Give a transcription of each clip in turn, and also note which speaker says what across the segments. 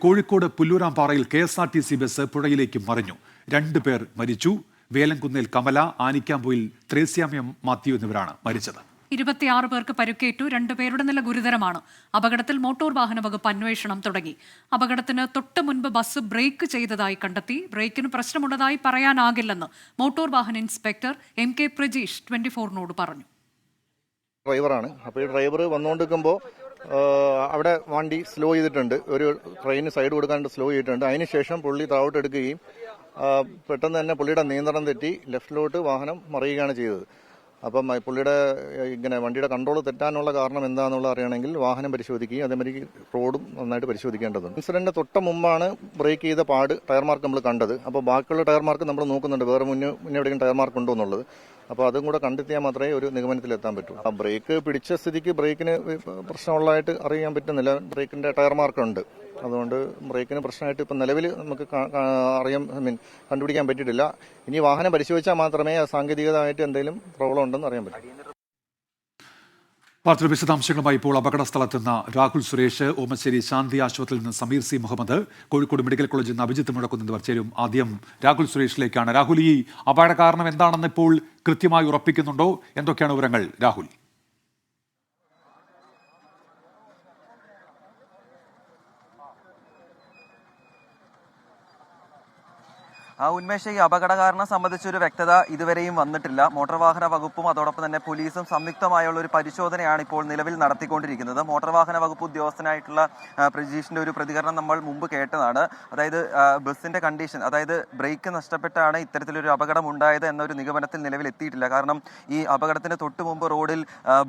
Speaker 1: Kozhikode പുല്ലൂരാംപാറയിൽ K S R T C bus പുഴയിലേക്ക് മറിഞ്ഞു. രണ്ടു പേർ മരിച്ചു. വേലംകുന്നിൽ കമല ആനിക്കാമ്പൂയിൽ ത്രേസ്യാമ്യ മാത്യു എന്നിവരാണ് മരിച്ചത്.
Speaker 2: ഇരുപത്തിയാറ് പേർക്ക് പരുക്കേറ്റു. രണ്ടുപേരുടെ നില ഗുരുതരമാണ്. അപകടത്തിൽ മോട്ടോർ വാഹന വകുപ്പ് അന്വേഷണം തുടങ്ങി. അപകടത്തിന് തൊട്ട് മുൻപ് ബസ് ബ്രേക്ക് ചെയ്തതായി കണ്ടെത്തി. ബ്രേക്കിന് പ്രശ്നമുള്ളതായി പറയാനാകില്ലെന്ന് മോട്ടോർ വാഹന inspector M K Prajeesh twenty ഫോറിനോട് പറഞ്ഞു.
Speaker 3: ഡ്രൈവറാണ്. അപ്പോൾ ഈ ഡ്രൈവർ വന്നുകൊണ്ടിരിക്കുമ്പോൾ അവിടെ വണ്ടി സ്ലോ ചെയ്തിട്ടുണ്ട്. ഒരു ട്രെയിന് സൈഡ് കൊടുക്കാണ്ട് സ്ലോ ചെയ്തിട്ടുണ്ട്. അതിനുശേഷം പുള്ളി താവോട്ട് എടുക്കുകയും പെട്ടെന്ന് തന്നെ പുള്ളിയുടെ നിയന്ത്രണം തെറ്റി ലെഫ്റ്റിലോട്ട് വാഹനം മറിയുകയാണ് ചെയ്തത്. അപ്പം പുള്ളിയുടെ ഇങ്ങനെ വണ്ടിയുടെ കൺട്രോൾ തെറ്റാനുള്ള കാരണം എന്താണെന്നുള്ള അറിയണമെങ്കിൽ വാഹനം പരിശോധിക്കുകയും അതേമാതിരി റോഡും നന്നായിട്ട് പരിശോധിക്കേണ്ടതുണ്ട്. ഇൻസിഡന്റിന് തൊട്ട് മുമ്പാണ് ബ്രേക്ക് ചെയ്ത പാട് ടയർ മാർക്ക് നമ്മൾ കണ്ടത്. അപ്പോൾ ബാക്കിയുള്ള ടയർ മാർക്ക് നമ്മൾ നോക്കുന്നുണ്ട്. വേറെ മുന്നേ മുന്നേ എവിടെയെങ്കിലും ടയർ മാർക്ക് ഉണ്ടോ എന്നുള്ളത്. അപ്പോൾ അതും കൂടെ കണ്ടെത്തിയാൽ മാത്രമേ ഒരു നിഗമനത്തിലെത്താൻ പറ്റൂ. ആ ബ്രേക്ക് പിടിച്ച സ്ഥിതിക്ക് ബ്രേക്കിന് പ്രശ്നമുള്ളതായിട്ട് അറിയാൻ പറ്റുന്നില്ല. ബ്രേക്കിന്റെ ടയർ മാർക്കുണ്ട്. അതുകൊണ്ട് ബ്രേക്കിന് പ്രശ്നമായിട്ട് ഇപ്പം നിലവിൽ നമുക്ക് അറിയാൻ ഐ മീൻ കണ്ടുപിടിക്കാൻ പറ്റിയിട്ടില്ല. ഇനി വാഹനം പരിശോധിച്ചാൽ മാത്രമേ സാങ്കേതികമായിട്ട് എന്തെങ്കിലും പ്രോബ്ലം ഉണ്ടെന്ന് അറിയാൻ പറ്റൂ.
Speaker 1: വാർത്തയുടെ വിശദാംശങ്ങളുമായി ഇപ്പോൾ അപകട സ്ഥലത്തുനിന്ന് രാഹുൽ സുരേഷ് ഓമശ്ശേരി ശാന്തി ആശുപത്രിയിൽ നിന്ന് സമീർ സി മുഹമ്മദ് കോഴിക്കോട് മെഡിക്കൽ കോളേജിൽ നിന്ന് അഭിജിത്ത് മുഴക്കുന്ന എന്നിവർ ചേരും. ആദ്യം രാഹുൽ സുരേഷിലേക്കാണ്. രാഹുൽ ഈ അപകട കാരണം എന്താണെന്ന് ഇപ്പോൾ കൃത്യമായി ഉറപ്പിക്കുന്നുണ്ടോ? എന്തൊക്കെയാണ് വിവരങ്ങൾ രാഹുൽ?
Speaker 4: ഉന്മേഷ ഈ അപകട കാരണം സംബന്ധിച്ചൊരു വ്യക്തത ഇതുവരെയും വന്നിട്ടില്ല. മോട്ടോർ വാഹന വകുപ്പും അതോടൊപ്പം തന്നെ പോലീസും സംയുക്തമായുള്ള ഒരു പരിശോധനയാണ് ഇപ്പോൾ നിലവിൽ നടത്തിക്കൊണ്ടിരിക്കുന്നത്. മോട്ടോർ വാഹന വകുപ്പ് ഉദ്യോഗസ്ഥനായിട്ടുള്ള പ്രജീഷിന്റെ ഒരു പ്രതികരണം നമ്മൾ മുമ്പ് കേട്ടതാണ്. അതായത് ബസ്സിന്റെ കണ്ടീഷൻ അതായത് ബ്രേക്ക് നഷ്ടപ്പെട്ടാണ് ഇത്തരത്തിലൊരു അപകടം ഉണ്ടായത് എന്നൊരു നിഗമനത്തിൽ നിലവിൽ എത്തിയിട്ടില്ല. കാരണം ഈ അപകടത്തിന് തൊട്ട് മുമ്പ് റോഡിൽ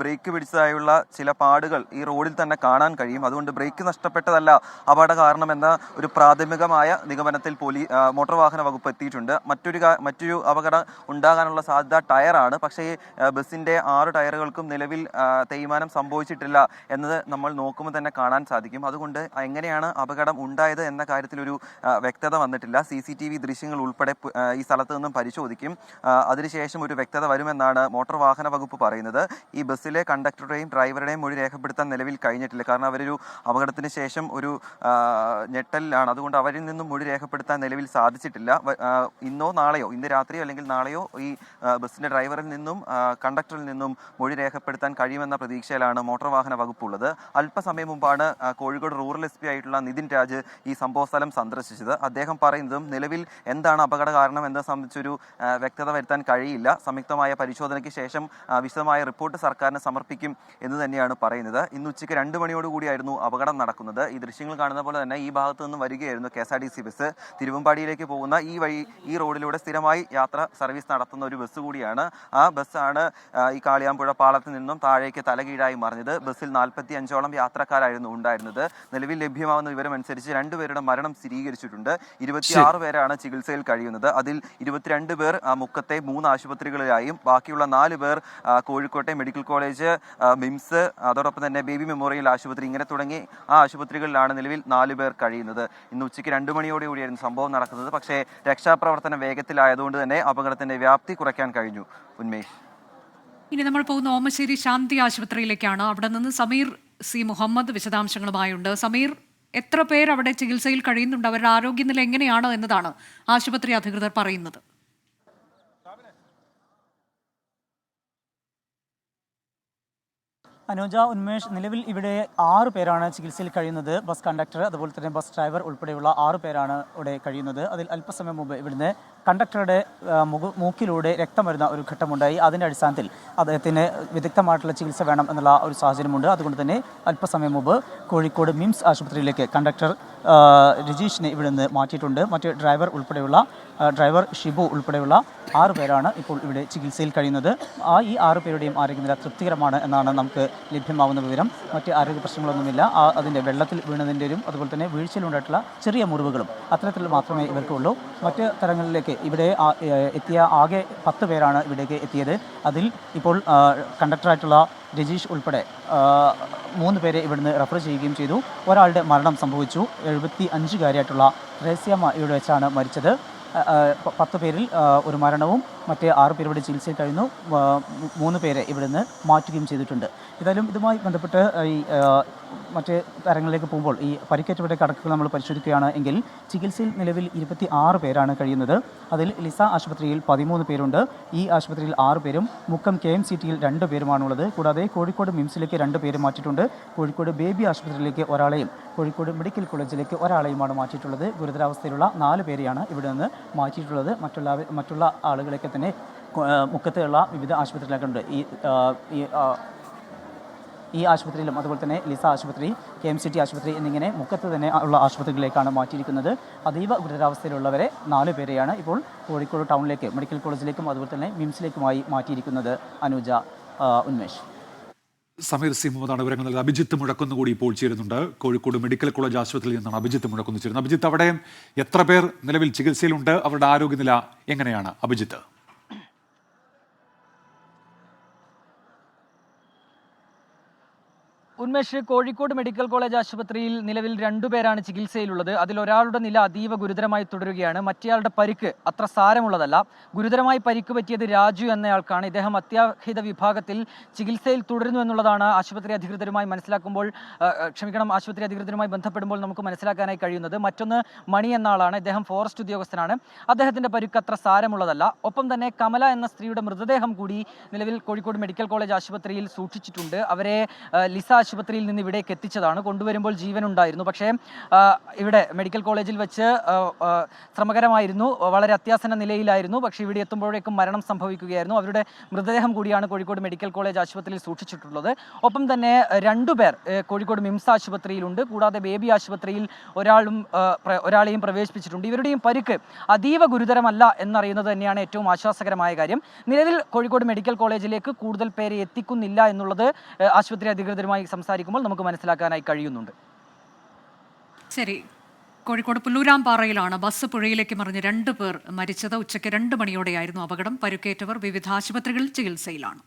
Speaker 4: ബ്രേക്ക് പിടിച്ചതായുള്ള ചില പാടുകൾ ഈ റോഡിൽ തന്നെ കാണാൻ കഴിയും. അതുകൊണ്ട് ബ്രേക്ക് നഷ്ടപ്പെട്ടതല്ല അപകട കാരണം എന്ന ഒരു പ്രാഥമികമായ നിഗമനത്തിൽ പോലീ മോട്ടോർ വാഹന വകുപ്പ് എത്തിയിട്ടുണ്ട് മറ്റൊരു മറ്റൊരു അപകടം ഉണ്ടാകാനുള്ള സാധ്യത ടയറാണ്. പക്ഷേ ഈ, ആ, ആറ് ടയറുകൾക്കും നിലവിൽ തേയ്മാനം സംഭവിച്ചിട്ടില്ല എന്നത് നമ്മൾ നോക്കുമ്പോൾ തന്നെ കാണാൻ സാധിക്കും. അതുകൊണ്ട് എങ്ങനെയാണ് അപകടം ഉണ്ടായത് എന്ന കാര്യത്തിലൊരു വ്യക്തത വന്നിട്ടില്ല. സി സി ടി വി ദൃശ്യങ്ങൾ ഉൾപ്പെടെ ഈ സ്ഥലത്ത് നിന്നും പരിശോധിക്കും. അതിനുശേഷം ഒരു വ്യക്തത വരുമെന്നാണ് മോട്ടോർ വാഹന വകുപ്പ് പറയുന്നത്. ഈ ബസ്സിലെ കണ്ടക്ടറുടെയും ഡ്രൈവറുടെയും മൊഴി രേഖപ്പെടുത്താൻ നിലവിൽ കഴിഞ്ഞിട്ടില്ല. കാരണം അവരൊരു അപകടത്തിന് ശേഷം ഒരു ഞെട്ടലിലാണ്. അതുകൊണ്ട് അവരിൽ നിന്നും മൊഴി രേഖപ്പെടുത്താൻ നിലവിൽ സാധിച്ചിട്ടില്ല. ഇന്നോ നാളെയോ ഇന്ന് രാത്രിയോ അല്ലെങ്കിൽ നാളെയോ ഈ ബസ്സിന്റെ ഡ്രൈവറിൽ നിന്നും കണ്ടക്ടറിൽ നിന്നും മൊഴി രേഖപ്പെടുത്താൻ കഴിയുമെന്ന പ്രതീക്ഷയിലാണ് മോട്ടോർ വാഹന വകുപ്പുള്ളത്. അല്പസമയം മുമ്പാണ് കോഴിക്കോട് റൂറൽ എസ് പി ആയിട്ടുള്ള നിതിൻ രാജ് ഈ സംഭവ സ്ഥലം സന്ദർശിച്ചത്. അദ്ദേഹം പറയുന്നതും നിലവിൽ എന്താണ് അപകട കാരണം എന്നത് സംബന്ധിച്ചൊരു വ്യക്തത വരുത്താൻ കഴിയില്ല. സംയുക്തമായ പരിശോധനയ്ക്ക് ശേഷം വിശദമായ റിപ്പോർട്ട് സർക്കാരിന് സമർപ്പിക്കും എന്ന് തന്നെയാണ് പറയുന്നത്. ഇന്ന് ഉച്ചയ്ക്ക് രണ്ട് മണിയോടുകൂടിയായിരുന്നു അപകടം നടക്കുന്നത്. ഈ ദൃശ്യങ്ങൾ കാണുന്ന പോലെ തന്നെ ഈ ഭാഗത്തു നിന്ന് വരികയായിരുന്നു K S R T C bus. തിരുവമ്പാടിയിലേക്ക് പോകുന്ന ഈ വഴി ഈ റോഡിലൂടെ സ്ഥിരമായി യാത്ര സർവീസ് നടത്തുന്ന ഒരു ബസ് കൂടിയാണ്. ആ ബസ്സാണ് ഈ കാളിയാമ്പുഴ പാളത്തിൽ നിന്നും താഴേക്ക് തലകീഴായി മറിഞ്ഞത്. ബസ്സിൽ നാൽപ്പത്തി അഞ്ചോളം യാത്രക്കാരായിരുന്നു ഉണ്ടായിരുന്നത്. നിലവിൽ ലഭ്യമാവുന്ന വിവരം അനുസരിച്ച് രണ്ടുപേരുടെ മരണം സ്ഥിരീകരിച്ചിട്ടുണ്ട്. ഇരുപത്തിയാറ് പേരാണ് ചികിത്സയിൽ കഴിയുന്നത്. അതിൽ ഇരുപത്തിരണ്ട് പേർ മുക്കത്തെ മൂന്ന് ആശുപത്രികളിലായും ബാക്കിയുള്ള നാല് പേർ കോഴിക്കോട്ടെ മെഡിക്കൽ കോളേജ് മിംസ് അതോടൊപ്പം തന്നെ ബേബി മെമ്മോറിയൽ ആശുപത്രി ഇങ്ങനെ തുടങ്ങി ആ ആശുപത്രികളിലാണ് നിലവിൽ നാല് പേർ കഴിയുന്നത്. ഇന്ന് ഉച്ചയ്ക്ക് രണ്ട് മണിയോടുകൂടിയായിരുന്നു സംഭവം നടക്കുന്നത്. പക്ഷേ രക്ഷാപ്രവർത്തനം വേഗത്തിലായതുകൊണ്ട് തന്നെ അപകടത്തിന്റെ വ്യാപ്തി കുറയ്ക്കാൻ കഴിഞ്ഞു. ഉന്മേഷ്.
Speaker 2: ഇനി നമ്മൾ പോകുന്ന ഓമശ്ശേരി ശാന്തി ആശുപത്രിയിലേക്കാണ്. അവിടെ നിന്ന് സമീർ സി മുഹമ്മദ് വിശദാംശങ്ങളുമായുണ്ട്. സമീർ എത്ര പേർ അവിടെ ചികിത്സയിൽ കഴിയുന്നുണ്ട്? അവരുടെ ആരോഗ്യനില എങ്ങനെയാണ് എന്നതാണ് ആശുപത്രി അധികൃതർ പറയുന്നത്.
Speaker 5: അനുജ ഉന്മേഷ് നിലവിൽ ഇവിടെ ആറ് പേരാണ് ചികിത്സയിൽ കഴിയുന്നത്. ബസ് കണ്ടക്ടർ അതുപോലെ തന്നെ ബസ് ഡ്രൈവർ ഉൾപ്പെടെയുള്ള ആറ് പേരാണ് ഇവിടെ കഴിയുന്നത്. അതിൽ അല്പസമയം മുമ്പ് ഇവിടുന്ന് കണ്ടക്ടറുടെ മൂക്കിലൂടെ രക്തം വരുന്ന ഒരു ഘട്ടമുണ്ടായി. അതിന്റെ അടിസ്ഥാനത്തിൽ അദ്ദേഹത്തിന് വിദഗ്ധമായിട്ടുള്ള ചികിത്സ വേണം എന്നുള്ള ഒരു സാഹചര്യമുണ്ട്. അതുകൊണ്ട് തന്നെ അല്പസമയം മുമ്പ് കോഴിക്കോട് മിംസ് ആശുപത്രിയിലേക്ക് കണ്ടക്ടർ രജീഷിനെ ഇവിടുന്ന് മാറ്റിയിട്ടുണ്ട്. മറ്റ് ഡ്രൈവർ ഉൾപ്പെടെയുള്ള ഡ്രൈവർ ഷിബു ഉൾപ്പെടെയുള്ള ആറ് പേരാണ് ഇപ്പോൾ ഇവിടെ ചികിത്സയിൽ കഴിയുന്നത്. ആ ഈ ആറ് പേരുടെയും ആരോഗ്യനില തൃപ്തികരമാണ് എന്നാണ് നമുക്ക് ലഭ്യമാവുന്ന വിവരം. മറ്റ് ആരോഗ്യ പ്രശ്നങ്ങളൊന്നുമില്ല. അതിന്റെ വെള്ളത്തിൽ വീണതിന്റെയും അതുപോലെ തന്നെ വീഴ്ചയിലുണ്ടായിട്ടുള്ള ചെറിയ മുറിവുകളും അത്തരത്തിൽ മാത്രമേ ഇവർക്കുള്ളൂ. മറ്റ് തരങ്ങളിലേക്ക് ഇവിടെ എത്തിയ ആകെ പത്ത് പേരാണ് ഇവിടേക്ക് എത്തിയത്. അതിൽ ഇപ്പോൾ കണ്ടക്ടറായിട്ടുള്ള രജീഷ് ഉൾപ്പെടെ മൂന്ന് പേരെ ഇവിടുന്ന് റെഫർ ചെയ്യുകയും ചെയ്തു. ഒരാളുടെ മരണം സംഭവിച്ചു. എഴുപത്തി അഞ്ചുകാരിയായിട്ടുള്ള റേസ്യമ്മ ഇവിടെ വെച്ചാണ് മരിച്ചത്. പത്ത് പേരിൽ ഒരു മരണവും മറ്റ് ആറ് പേർ ഇവിടെ ചികിത്സയിൽ കഴിയുന്നു. മൂന്ന് പേരെ ഇവിടെ നിന്ന് മാറ്റുകയും ചെയ്തിട്ടുണ്ട്. ഏതായാലും ഇതുമായി ബന്ധപ്പെട്ട് ഈ മറ്റ് തരങ്ങളിലേക്ക് പോകുമ്പോൾ ഈ പരിക്കേറ്റവരുടെ കണക്കുകൾ നമ്മൾ പരിശോധിക്കുകയാണ് എങ്കിൽ ചികിത്സയിൽ നിലവിൽ ഇരുപത്തി ആറ് പേരാണ് കഴിയുന്നത്. അതിൽ ലിസ ആശുപത്രിയിൽ പതിമൂന്ന് പേരുണ്ട്. ഈ ആശുപത്രിയിൽ ആറ് പേരും മുക്കം കെ എം സി ടിയിൽ രണ്ട് പേരുമാണുള്ളത്. കൂടാതെ കോഴിക്കോട് മിംസിലേക്ക് രണ്ട് പേര് മാറ്റിയിട്ടുണ്ട്. കോഴിക്കോട് ബേബി ആശുപത്രിയിലേക്ക് ഒരാളെയും കോഴിക്കോട് മെഡിക്കൽ കോളേജിലേക്ക് ഒരാളെയുമാണ് മാറ്റിയിട്ടുള്ളത്. ഗുരുതരാവസ്ഥയിലുള്ള നാല് പേരെയാണ് ഇവിടെ നിന്ന് മാറ്റിയിട്ടുള്ളത്. മറ്റുള്ള മറ്റുള്ള ആളുകളൊക്കെ തന്നെ മുക്കത്തുള്ള വിവിധ ആശുപത്രികളിലൊക്കെ ഈ ഈ ഈ ആശുപത്രിയിലും അതുപോലെ തന്നെ ലിസ ആശുപത്രി കെ എം സി ടി ആശുപത്രി എന്നിങ്ങനെ മുക്കത്ത് തന്നെ ഉള്ള ആശുപത്രികളിലേക്കാണ് മാറ്റിയിരിക്കുന്നത്. അതീവ ഗുരുതരാവസ്ഥയിലുള്ളവരെ നാല് പേരെയാണ് ഇപ്പോൾ കോഴിക്കോട് ടൗണിലേക്ക് മെഡിക്കൽ കോളേജിലേക്കും അതുപോലെ തന്നെ മിംസിലേക്കുമായി മാറ്റിയിരിക്കുന്നത്. അനുജ ഉന്മേഷ്.
Speaker 1: സമീർ സി മുഹമ്മദാണ് വിവരങ്ങൾ നൽകുന്നത്. അഭിജിത്ത് മുഴക്കുന്ന് കൂടി ഇപ്പോൾ ചേരുന്നുണ്ട്. കോഴിക്കോട് മെഡിക്കൽ കോളേജ് ആശുപത്രിയിൽ നിന്നാണ് അഭിജിത്ത് മുഴക്കുന്ന് ചേരുന്നത്. അഭിജിത്ത് അവിടെ എത്ര പേർ നിലവിൽ ചികിത്സയിലുണ്ട്? അവരുടെ ആരോഗ്യനില എങ്ങനെയാണ്? അഭിജിത്ത്.
Speaker 6: ഉന്മേഷ് കോഴിക്കോട് മെഡിക്കൽ കോളേജ് ആശുപത്രിയിൽ നിലവിൽ രണ്ടുപേരാണ് ചികിത്സയിലുള്ളത്. അതിൽ ഒരാളുടെ നില അതീവ ഗുരുതരമായി തുടരുകയാണ്. മറ്റേയാളുടെ പരിക്ക് അത്ര സാരമുള്ളതല്ല. ഗുരുതരമായി പരിക്ക് പറ്റിയത് രാജു എന്നയാൾക്കാണ്. ഇദ്ദേഹം അത്യാഹിത വിഭാഗത്തിൽ ചികിത്സയിൽ തുടരുന്നു എന്നുള്ളതാണ് ആശുപത്രി അധികൃതരുമായി മനസ്സിലാക്കുമ്പോൾ ക്ഷമിക്കണം ആശുപത്രി അധികൃതരുമായി ബന്ധപ്പെടുമ്പോൾ നമുക്ക് മനസ്സിലാക്കാനായി കഴിയുന്നത്. മറ്റൊന്ന് മണി എന്ന ആളാണ് ഇദ്ദേഹം ഫോറസ്റ്റ് ഉദ്യോഗസ്ഥനാണ്. അദ്ദേഹത്തിന്റെ പരിക്ക് അത്ര സാരമുള്ളതല്ല. ഒപ്പം തന്നെ കമല എന്ന സ്ത്രീയുടെ മൃതദേഹം കൂടി നിലവിൽ കോഴിക്കോട് മെഡിക്കൽ കോളേജ് ആശുപത്രിയിൽ സൂക്ഷിച്ചിട്ടുണ്ട്. അവരെ ലിസ ആശുപത്രിയിൽ നിന്ന് ഇവിടേക്ക് എത്തിച്ചതാണ്. കൊണ്ടുവരുമ്പോൾ ജീവൻ ഉണ്ടായിരുന്നു. പക്ഷേ ഇവിടെ മെഡിക്കൽ കോളേജിൽ വെച്ച് ശ്രമകരമായിരുന്നു. വളരെ അത്യാസന നിലയിലായിരുന്നു. പക്ഷേ ഇവിടെ എത്തുമ്പോഴേക്കും മരണം സംഭവിക്കുകയായിരുന്നു. അവരുടെ മൃതദേഹം കൂടിയാണ് കോഴിക്കോട് മെഡിക്കൽ കോളേജ് ആശുപത്രിയിൽ സൂക്ഷിച്ചിട്ടുള്ളത്. ഒപ്പം തന്നെ രണ്ടു രണ്ടുപേർ കോഴിക്കോട് മിംസ് ആശുപത്രിയിലുണ്ട്. കൂടാതെ ബേബി ആശുപത്രിയിൽ ഒരാളും ഒരാളെയും പ്രവേശിപ്പിച്ചിട്ടുണ്ട്. ഇവരുടെയും പരിക്ക് അതീവ ഗുരുതരമല്ല എന്നറിയുന്നത് തന്നെയാണ് ഏറ്റവും ആശ്വാസകരമായ കാര്യം. നിലവിൽ കോഴിക്കോട് മെഡിക്കൽ കോളേജിലേക്ക് കൂടുതൽ പേരെ എത്തിക്കുന്നില്ല എന്നുള്ളത് ആശുപത്രി അധികൃതരുമായി സംസാരിക്കുമ്പോൾ നമുക്ക് മനസ്സിലാക്കാനായി കഴിയുന്നുണ്ട്.
Speaker 2: ശരി. കോഴിക്കോട് പുല്ലൂരാംപാറയിലാണ് ബസ് പുഴയിലേക്ക് മറിഞ്ഞ് രണ്ട് പേർ മരിച്ചത്. ഉച്ചയ്ക്ക് രണ്ട് മണിയോടെയായിരുന്നു അപകടം. പരുക്കേറ്റവർ വിവിധ ആശുപത്രികളിൽ ചികിത്സയിലാണ്.